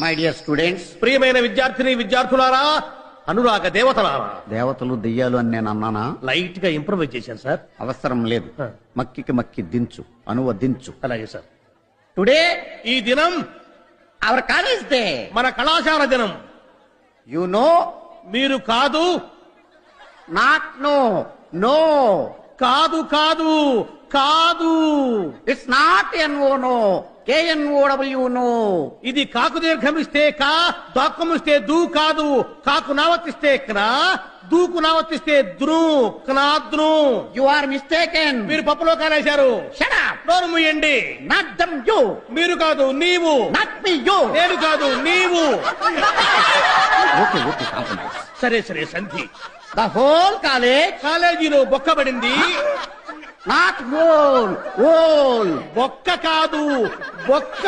My dear students ప్రియమైన విద్యార్థిని విద్యార్థులారా అనురాగ దేవతలారా. దేవతలు దెయ్యాలు అని నేను అన్నానా? లైట్గా ఇంప్రూవైజ్ చేశాను సార్. అవసరం లేదు. మక్కికి మక్కి దించు అనువదించు. అలాగే సార్. టుడే ఈ దినం అవర్ కాలేజ్ డే మన కళాశాల దినం. యు నో మీరు కాదు. నాట్ నో నో కాదు కాదు. కాదు. It's not N O no K N O W no. ఇది కాకు దీర్ఘమిస్తే కా దాక్కమిస్తే దూ కాదు. కాకు నావర్తిస్తే క్నా దూకు నావర్తిస్తే ద్రు క్నాద్రు. యు ఆర్ మిస్టేకెన్ మీరు పప్పులో కానేశారు నోరు ముయ్యండి నాట్ దమ్ యు మీరు కాదు నీవు. నాట్ మీ యు నేను కాదు నీవు. ఓకే ఓకే సరే సరే సంధి. ద హోల్ కాలేజ్ కాలేజీలో బొక్కబడింది. నాట్ హోల్ హోల్ బొక్క కాదు బొక్క